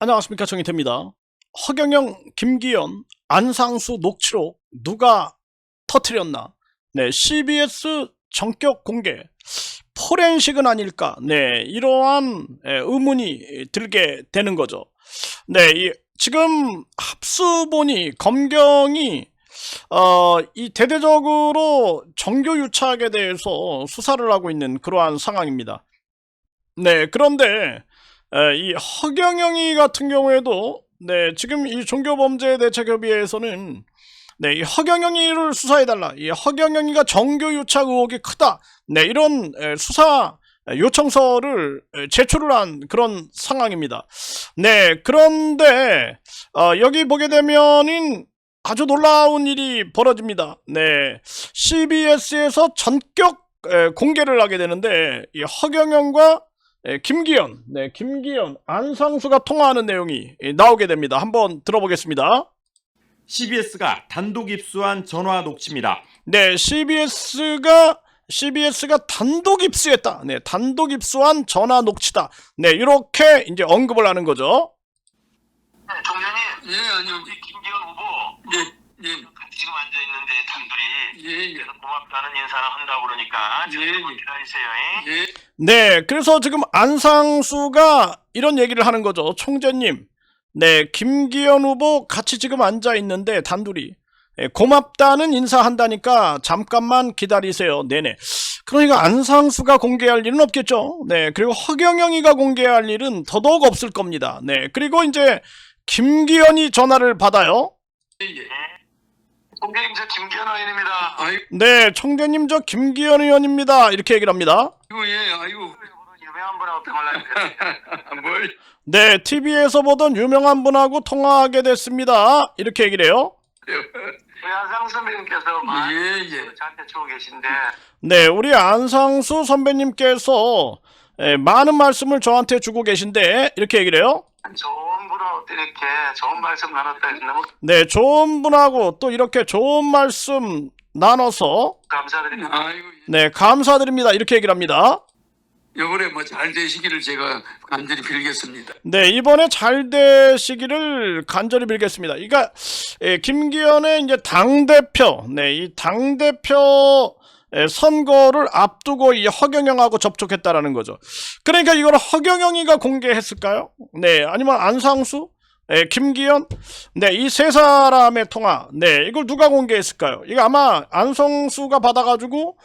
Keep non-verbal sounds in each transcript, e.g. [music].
안녕하십니까 정희태입니다. 허경영, 김기현, 안상수 녹취록 누가 터트렸나? 네, CBS 전격 공개 포렌식은 아닐까? 네, 이러한 예, 의문이 들게 되는 거죠. 네, 이, 지금 합수본이 검경이 어, 이 대대적으로 정교 유착에 대해서 수사를 하고 있는 그러한 상황입니다. 네, 그런데 에, 이 허경영이 같은 경우에도 네 지금 이 종교범죄 대책협의회에서는 네, 이 허경영이를 수사해달라. 이 허경영이가 정교 유착 의혹이 크다. 네, 이런 에, 수사 요청서를 에, 제출을 한 그런 상황입니다. 네, 그런데 어, 여기 보게 되면은 아주 놀라운 일이 벌어집니다. 네, CBS에서 전격 에, 공개를 하게 되는데 이 허경영과 예, 김기현, 네, 김기현, 안상수가 통화하는 내용이 예, 나오게 됩니다. 한번 들어보겠습니다. CBS가 단독 입수한 전화 녹취입니다. 네, CBS가 CBS가 단독 입수했다. 네, 단독 입수한 전화 녹취다. 네, 이렇게 이제 언급을 하는 거죠. 네, 예, 아니요. 우리 김기현 후보 예, 예, 같이 지금 앉아 있는데 단둘이 예, 예. 그래서 고맙다는 인사를 한다고 그러니까 예, 지금 예. 기다리세요. 잉? 예, 네, 그래서 지금 안상수가 이런 얘기를 하는 거죠. 총재님, 네, 김기현 후보 같이 지금 앉아 있는데 단둘이 예, 고맙다는 인사한다니까 잠깐만 기다리세요. 네네. 그러니까 안상수가 공개할 일은 없겠죠. 네, 그리고 허경영이가 공개할 일은 더더욱 없을 겁니다. 네, 그리고 이제 김기현이 전화를 받아요. 예, 예. 공개님 저 김기현 의원입니다. 아이고, 네, 총재님 저 김기현 의원입니다. 이렇게 얘기를 합니다. 예, 아이고. 유명한 분하고 통화를 [laughs] 뭘? 네, TV에서 보던 유명한 분하고 통화하게 됐습니다. 이렇게 얘기를 해요. 우리 한상 선배님께서 많이 예, 예. 저한테 주고 계신데 네, 우리 안상수 선배님께서 예, 많은 말씀을 저한테 주고 계신데 이렇게 얘기를 해요. 좋은 분하고 또 이렇게 좋은 말씀 나눴다 너무 네, 좋은 분하고 또 이렇게 좋은 말씀 나눠서 감사드립니다. 아이고. 네, 감사드립니다. 이렇게 얘기를 합니다. 이번에 뭐 잘 되시기를 제가 간절히 빌겠습니다. 네, 이번에 잘 되시기를 간절히 빌겠습니다. 그러니까 예, 김기현의 이제 당 대표, 네, 이 당 대표 선거를 앞두고 이 허경영하고 접촉했다라는 거죠. 그러니까 이걸 허경영이가 공개했을까요? 네, 아니면 안상수, 예, 김기현, 네, 이 세 사람의 통화, 네, 이걸 누가 공개했을까요? 이거 아마 안성수가 받아가지고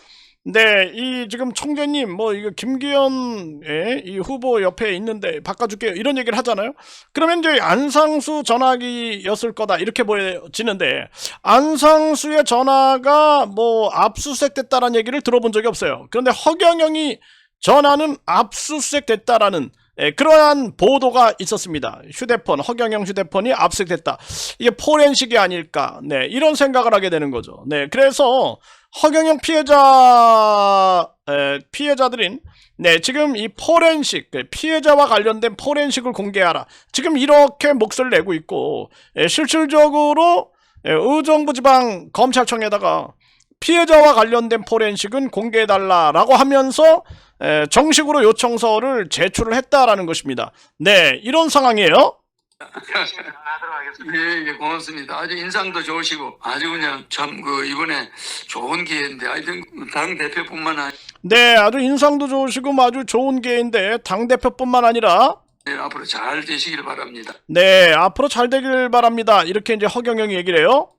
네, 이 지금 총재님 뭐 이거 김기현 예, 이 후보 옆에 있는데 바꿔줄게요 이런 얘기를 하잖아요. 그러면 이제 안상수 전화기였을 거다 이렇게 보여지는데 안상수의 전화가 뭐 압수수색됐다라는 얘기를 들어본 적이 없어요. 그런데 허경영이 전화는 압수수색됐다라는 예, 그러한 보도가 있었습니다. 휴대폰, 허경영 휴대폰이 압수됐다. 이게 포렌식이 아닐까. 네, 이런 생각을 하게 되는 거죠. 네, 그래서 허경영 피해자, 에, 피해자들인, 네, 지금 이 포렌식, 그 피해자와 관련된 포렌식을 공개하라. 지금 이렇게 목소리를 내고 있고, 예, 실질적으로 예, 의정부 지방 검찰청에다가 피해자와 관련된 포렌식은 공개해달라라고 하면서 에, 정식으로 요청서를 제출을 했다라는 것입니다. 네, 이런 상황이에요. 하겠습니다. 예, 예, 고맙습니다. 아주 인상도 좋으시고 아주 그냥 참 그 이번에 좋은 기회인데 하여튼 당 대표뿐만 아니라 네, 아주 인상도 좋으시고 아주 좋은 기회인데 당 대표뿐만 아니라 앞으로 잘 되시길 바랍니다. 네, 앞으로 잘 되길 바랍니다. 이렇게 이제 허경영이 얘기를 해요.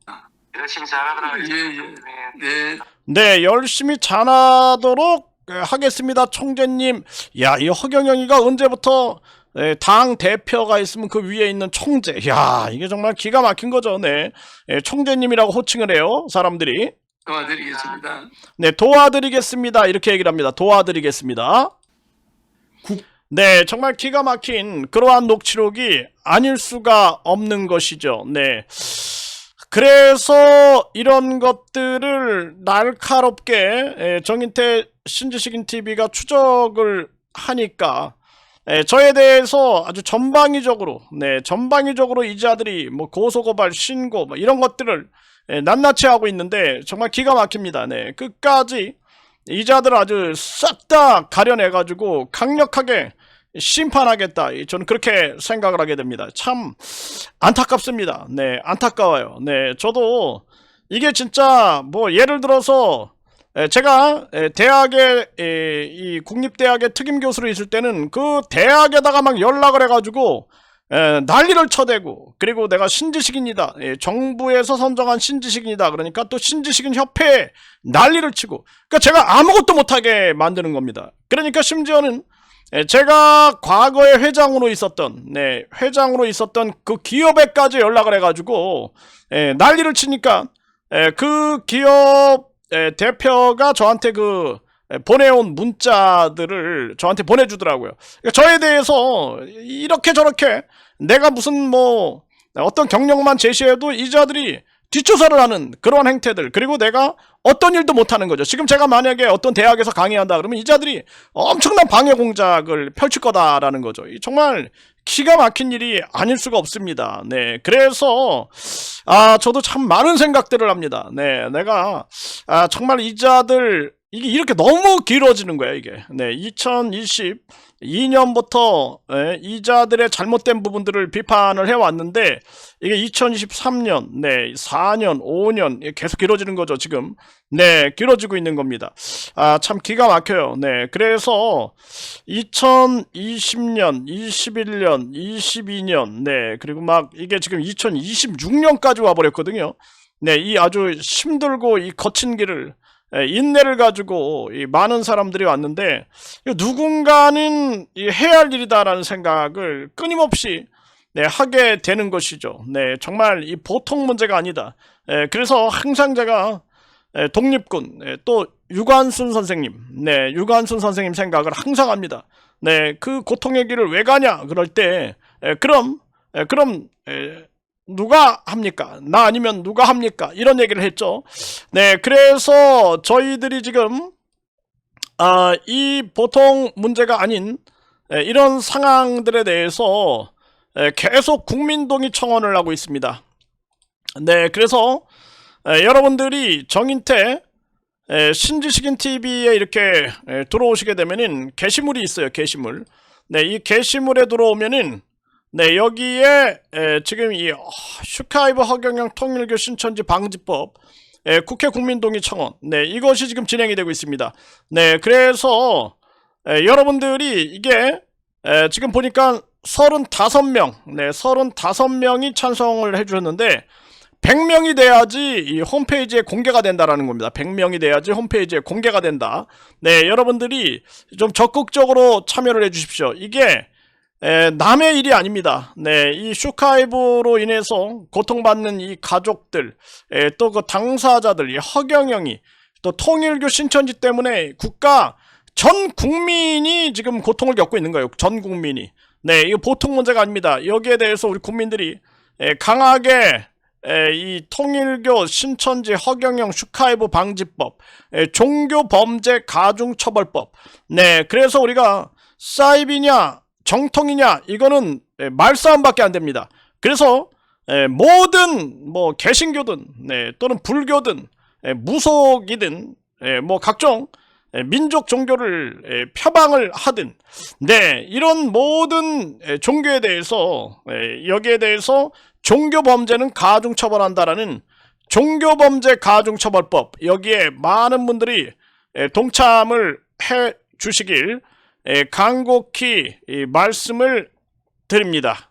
열심히 잘하도록 예, 하겠습니다. 예. 네. 네, 네, 열심히 잘하도록 에, 하겠습니다, 총재님. 야, 이 허경영이가 언제부터 에, 당 대표가 있으면 그 위에 있는 총재. 야, 이게 정말 기가 막힌 거죠. 네, 에, 총재님이라고 호칭을 해요, 사람들이. 도와드리겠습니다. 네, 도와드리겠습니다. 이렇게 얘기를 합니다. 도와드리겠습니다. 네, 정말 기가 막힌 그러한 녹취록이 아닐 수가 없는 것이죠. 네. 그래서 이런 것들을 날카롭게 에, 정인태 신지식인 TV가 추적을 하니까 에, 저에 대해서 아주 전방위적으로 네 전방위적으로 이 자들이 뭐 고소고발 신고 뭐 이런 것들을 에, 낱낱이 하고 있는데 정말 기가 막힙니다. 네 끝까지 이 자들 아주 싹 다 가려내 가지고 강력하게 심판하겠다. 이 저는 그렇게 생각을 하게 됩니다. 참 안타깝습니다. 네, 안타까워요. 네, 저도 이게 진짜 뭐 예를 들어서 에, 제가 에, 대학에 에, 이 국립대학의 특임 교수로 있을 때는 그 대학에다가 막 연락을 해가지고 에, 난리를 쳐대고 그리고 내가 신지식인이다. 예, 정부에서 선정한 신지식인이다. 그러니까 또 신지식인 협회에 난리를 치고. 그러니까 제가 아무것도 못하게 만드는 겁니다. 그러니까 심지어는 에, 제가 과거에 회장으로 있었던 네 회장으로 있었던 그 기업에까지 연락을 해가지고 에, 난리를 치니까 에, 그 기업 에, 대표가 저한테 그 에, 보내온 문자들을 저한테 보내주더라고요. 그러니까 저에 대해서 이렇게 저렇게 내가 무슨 뭐 어떤 경력만 제시해도 이 자들이 뒷조사를 하는 그런 행태들 그리고 내가 어떤 일도 못하는 거죠. 지금 제가 만약에 어떤 대학에서 강의한다 그러면 이 자들이 엄청난 방해 공작을 펼칠 거다라는 거죠. 이 정말 기가 막힌 일이 아닐 수가 없습니다. 네, 그래서 아 저도 참 많은 생각들을 합니다. 네, 내가 아 정말 이 자들 이게 이렇게 너무 길어지는 거예요, 이게. 네, 2022년부터 예, 이자들의 잘못된 부분들을 비판을 해왔는데 이게 2023년, 네, 4년, 5년 계속 길어지는 거죠, 지금. 네, 길어지고 있는 겁니다. 아, 참 기가 막혀요. 네, 그래서 2020년, 21년, 22년, 네, 그리고 막 이게 지금 2026년까지 와버렸거든요. 네, 이 아주 힘들고 이 거친 길을 예, 인내를 가지고 이 많은 사람들이 왔는데 누군가는 이 해야 할 일이다라는 생각을 끊임없이 네, 하게 되는 것이죠. 네, 정말 이 보통 문제가 아니다. 예, 그래서 항상 제가 예, 독립군 예, 또 유관순 선생님, 네, 유관순 선생님 생각을 항상 합니다. 네, 그 고통의 길을 왜 가냐 그럴 때 예, 그럼 예, 그럼 예, 누가 합니까? 나 아니면 누가 합니까? 이런 얘기를 했죠. 네, 그래서 저희들이 지금 아, 이 보통 문제가 아닌 에, 이런 상황들에 대해서 에, 계속 국민동의 청원을 하고 있습니다. 네, 그래서 에, 여러분들이 정인태 에, 신지식인 TV에 이렇게 에, 들어오시게 되면은 게시물이 있어요. 게시물. 네, 이 게시물에 들어오면은 네, 여기에 에, 지금 이 어, 슈카이브 허경영 통일교 신천지 방지법 에, 국회 국민동의 청원 네, 이것이 지금 진행이 되고 있습니다. 네, 그래서 에, 여러분들이 이게 에, 지금 보니까 35명, 네, 35명이 찬성을 해주셨는데 100명이 돼야지 이 홈페이지에 공개가 된다라는 겁니다. 100명이 돼야지 홈페이지에 공개가 된다. 네, 여러분들이 좀 적극적으로 참여를 해주십시오. 이게 에, 남의 일이 아닙니다. 네, 이 슈카이브로 인해서 고통받는 이 가족들, 또 그 당사자들, 이 허경영이 또 통일교 신천지 때문에 국가 전 국민이 지금 고통을 겪고 있는 거예요. 전 국민이. 네, 이거 보통 문제가 아닙니다. 여기에 대해서 우리 국민들이 에, 강하게 에, 이 통일교 신천지 허경영 슈카이브 방지법, 에, 종교 범죄 가중 처벌법. 네, 그래서 우리가 사이비냐 정통이냐 이거는 에, 말싸움밖에 안 됩니다. 그래서 에, 모든 뭐 개신교든 네, 또는 불교든 에, 무속이든 에, 뭐 각종 에, 민족 종교를 에, 표방을 하든 네 이런 모든 에, 종교에 대해서 에, 여기에 대해서 종교 범죄는 가중 처벌한다라는 종교 범죄 가중 처벌법 여기에 많은 분들이 에, 동참을 해 주시길 에, 간곡히 이 말씀을 드립니다.